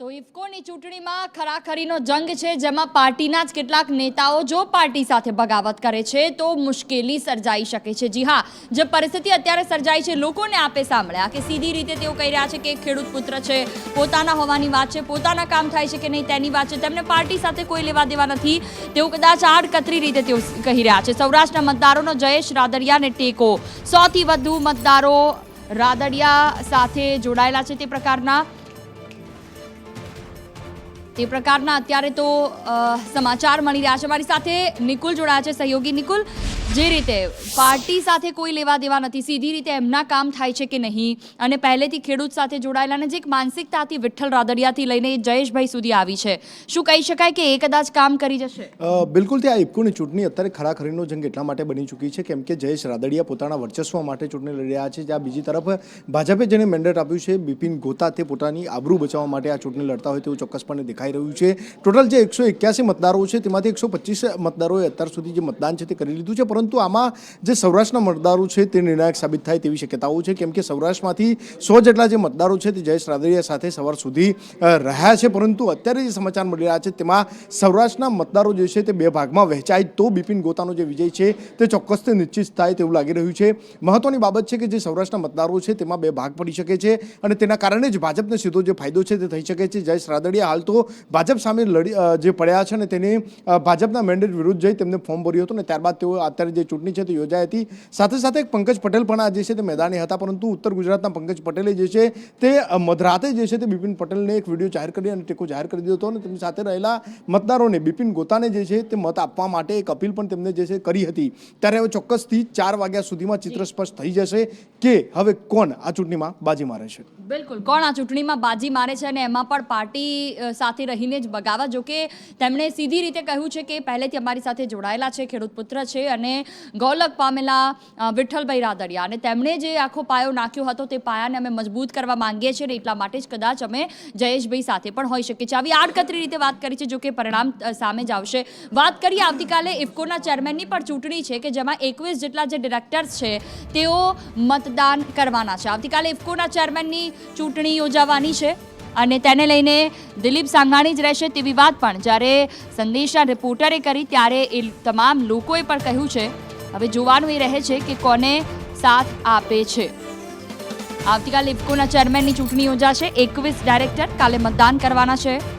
તો ઇફકોની ચૂંટણીમાં ખરાખરીનો જંગ છે, જેમાં પાર્ટીના જ કેટલાક નેતાઓ જો પાર્ટી સાથે બગાવત કરે છે, તો મુશ્કેલી સર્જાઈ શકે છે. જી હા, જે પરિસ્થિતિ અત્યારે સર્જાઈ છે, લોકોને આપે સાંભળ્યા કે સીધી રીતે તેઓ કહી રહ્યા છે કે ખેડૂત પુત્ર છે, પોતાના હોવાની વાત છે, પોતાના કામ થાય છે કે નહીં તેની વાત છે, તેમને પાર્ટી સાથે કોઈ લેવા દેવા નથી. તેઓ કદાચ આડકતરી રીતે તેઓ કહી રહ્યા છે. સૌરાષ્ટ્રના મતદારોનો જયેશ રાદરિયાને ટેકો. સૌથી વધુ મતદારો રાદડિયા સાથે જોડાયેલા છે તે પ્રકારના. તે પ્રકારના અત્યારે તો સમાચાર મળી રહ્યા છે. મારી સાથે નિકુલ જોડાયા છે, સહયોગી નિકુલ. જે રીતે પાર્ટી સાથે કોઈ લેવા દેવા નથી, સીધી રીતે એમના કામ થાય છે કે નહીં? અને પહેલેથી ખેડૂત સાથે જોડાયેલા અને જે એક માનસિકતાથી વિઠ્ઠલ રાદડિયાથી લઈને જયેશભાઈ સુધી આવી છે. શું કહી શકાય કે એ કદાચ કામ કરી જશે? બિલકુલ બિલકુલ, ત્યાં ઇફકોની ચૂંટણી અત્યારે ખરાખરીનો જંગ એટલા માટે બની ચૂકી છે, કેમ કે જયેશ રાદડિયા પોતાના વર્ચસ્વ માટે ચૂંટણી લડી રહ્યા છે. જ્યાં બીજી તરફ ભાજપે જેને મેન્ડેટ આપ્યું છે, બિપિન ગોતા, તે પોતાની આબરૂ બચાવવા માટે આ ચૂંટણી લડતા હોય તેવું ચોક્કસપણે દેખાઈ રહ્યું છે. ટોટલ જે એકસો એક્યાસી મતદારો છે, તેમાંથી એકસો પચીસ મતદારોએ અત્યાર સુધી જે મતદાન છે તે કરી લીધું છે. પરંતુ આમાં જે સૌરાષ્ટ્રના મતદારો છે તે નિર્ણાયક સાબિત થાય તેવી શક્યતાઓ છે. કેમ કે સૌરાષ્ટ્રમાંથી સો જેટલા જે મતદારો છે તે જયેશ રાદડિયા સાથે સવાર સુધી રહ્યા છે. પરંતુ અત્યારે જે સમાચાર મળી રહ્યા છે તેમાં સૌરાષ્ટ્રના મતદારો જે છે તે બે ભાગમાં વહેંચાય. તો બિપિન ગોતાનો જે વિજય છે તે ચોક્કસથી નિશ્ચિત થાય તેવું લાગી રહ્યું છે. મહત્વની બાબત છે કે જે સૌરાષ્ટ્રના મતદારો છે તેમાં બે ભાગ પડી શકે છે અને તેના કારણે જ ભાજપને સીધો જે ફાયદો છે તે થઈ શકે છે. જયેશ રાદડિયા હાલ તો ભાજપ સામે લડી જે પડ્યા છે ને તેને ભાજપના મેન્ડેટ વિરુદ્ધ જઈ તેમને ફોર્મ ભર્યું હતું અને ત્યારબાદ તેઓ અત્યારે જે ચૂંટણી છે તે યોજાઈ હતી. સાથે સાથે પંકજ પટેલ પણ આ જે છે તે મેદાને હતા પરંતુ ઉત્તર ગુજરાતના પંકજ પટેલે જે છે તે મધરાતે જે છે તે બિપિન પટેલને એક વીડિયો જાહેર કરી અને ટેકો જાહેર કરી દીધો હતો અને તેમની સાથે રહેલા મતદારોને બિપિન ગોતાને જે છે તે મત આપવા માટે એક અપીલ પણ તેમને જે છે કરી હતી. ત્યારે હવે ચોક્કસથી ચાર વાગ્યા સુધીમાં ચિત્ર સ્પષ્ટ થઈ જશે કે હવે કોણ આ ચૂંટણીમાં બાજી મારે છે. બિલકુલ કોણ આ ચૂંટણીમાં બાજી મારે છે અને એમાં પણ પાર્ટી અ, સાથે રહીને જ બગાવવા જોકે તેમણે સીધી રીતે કહ્યું છે કે પહેલેથી અમારી સાથે જોડાયેલા છે, ખેડૂત પુત્ર છે અને ગૌલક પામેલા વિઠ્ઠલભાઈ રાદડિયા. અને તેમણે જે આખો પાયો નાખ્યો હતો તે પાયાને અમે મજબૂત કરવા માંગીએ છીએ અને એટલા માટે જ કદાચ અમે જયેશભાઈ સાથે પણ હોઈ શકીએ છીએ. આવી આડકતરી રીતે વાત કરી છે, જો કે પરિણામ સામે જ આવશે. વાત કરીએ આવતીકાલે ઇફકોના ચેરમેનની પણ ચૂંટણી છે કે જેમાં એકવીસ જેટલા જે ડિરેક્ટર્સ છે તેઓ મતદાન કરવાના છે. આવતીકાલે ઇફકોના ચેરમેનની ચૂંટણી યોજાવાની છે. અને તેને લઈને દિલીપ સાંઘાણી જ રહેશે તેવી વાત પણ જ્યારે સંદેશા રિપોર્ટરે કરી ત્યારે એ તમામ લોકોએ પણ કહ્યું છે. હવે જોવાનું એ રહે છે કે કોને સાથ આપે છે. આવતીકાલે ઇફકોના ચેરમેનની ચૂંટણી યોજાશે. એકવીસ ડાયરેક્ટર કાલે મતદાન કરવાના છે.